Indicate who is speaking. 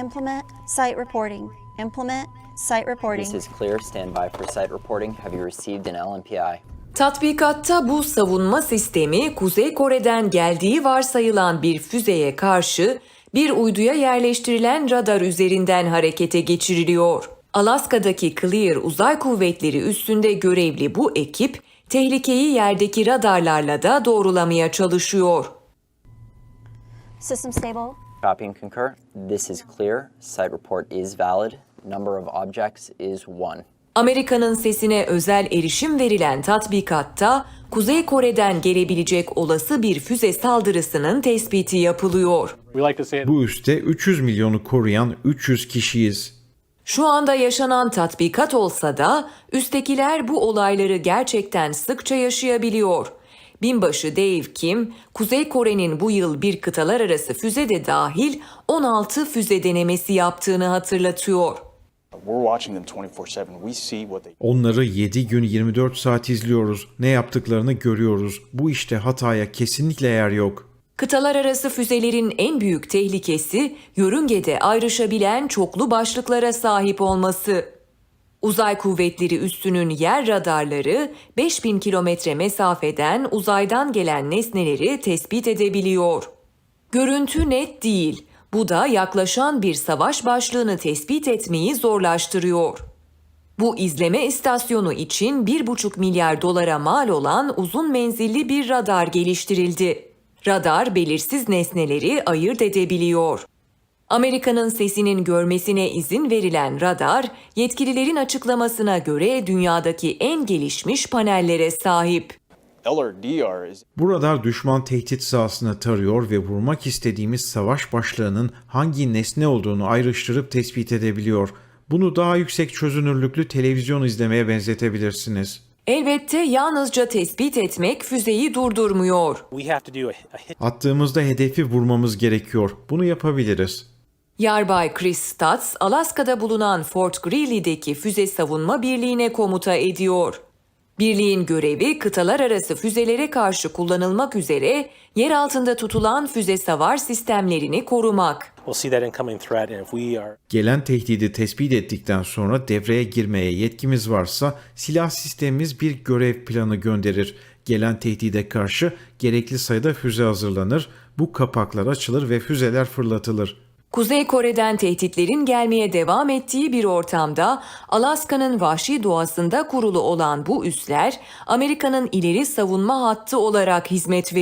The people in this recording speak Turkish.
Speaker 1: Implement site reporting. Implement site reporting.
Speaker 2: This is clear. Stand by for site reporting. Have you received an LMPI?
Speaker 3: Tatbikatta bu savunma sistemi Kuzey Kore'den geldiği varsayılan bir füzeye karşı bir uyduya yerleştirilen radar üzerinden harekete geçiriliyor. Alaska'daki Clear Uzay Kuvvetleri üstünde görevli bu ekip tehlikeyi yerdeki radarlarla da doğrulamaya çalışıyor.
Speaker 1: System stable.
Speaker 2: Copy and concur. This is clear. Site report is valid. Number of objects is one.
Speaker 3: Amerika'nın sesine özel erişim verilen tatbikatta Kuzey Kore'den gelebilecek olası bir füze saldırısının tespiti yapılıyor.
Speaker 4: We like to say it
Speaker 5: Bu üste 300 milyonu koruyan 300 kişiyiz.
Speaker 3: Şu anda yaşanan tatbikat olsa da üsttekiler bu olayları gerçekten sıkça yaşayabiliyor. Binbaşı Dave Kim, Kuzey Kore'nin bu yıl bir kıtalar arası füze de dahil 16 füze denemesi yaptığını hatırlatıyor.
Speaker 6: We're watching them 24/7. We see what they
Speaker 5: Onları 7 gün 24 saat izliyoruz. Ne yaptıklarını görüyoruz. Bu işte hataya kesinlikle yer yok.
Speaker 3: Kıtalar arası füzelerin en büyük tehlikesi yörüngede ayrışabilen çoklu başlıklara sahip olması. Uzay kuvvetleri üssünün yer radarları 5000 kilometre mesafeden uzaydan gelen nesneleri tespit edebiliyor. Görüntü net değil. Bu da yaklaşan bir savaş başlığını tespit etmeyi zorlaştırıyor. Bu izleme istasyonu için 1,5 milyar dolara mal olan uzun menzilli bir radar geliştirildi. Radar belirsiz nesneleri ayırt edebiliyor. Amerika'nın sesinin görmesine izin verilen radar, yetkililerin açıklamasına göre dünyadaki en gelişmiş panellere sahip.
Speaker 5: Bu radar düşman tehdit sahasını tarıyor ve vurmak istediğimiz savaş başlığının hangi nesne olduğunu ayrıştırıp tespit edebiliyor. Bunu daha yüksek çözünürlüklü televizyon izlemeye benzetebilirsiniz.
Speaker 3: Elbette yalnızca tespit etmek füzeyi durdurmuyor.
Speaker 5: Attığımızda hedefi vurmamız gerekiyor. Bunu yapabiliriz.
Speaker 3: Yarbay Chris Stutz, Alaska'da bulunan Fort Greely'deki füze savunma birliğine komuta ediyor. Birliğin görevi kıtalar arası füzelere karşı kullanılmak üzere yer altında tutulan füze savar sistemlerini korumak.
Speaker 5: Gelen tehdidi tespit ettikten sonra devreye girmeye yetkimiz varsa silah sistemimiz bir görev planı gönderir. Gelen tehdide karşı gerekli sayıda füze hazırlanır, bu kapaklar açılır ve füzeler fırlatılır.
Speaker 3: Kuzey Kore'den tehditlerin gelmeye devam ettiği bir ortamda Alaska'nın vahşi doğasında kurulu olan bu üsler Amerika'nın ileri savunma hattı olarak hizmet veriyor.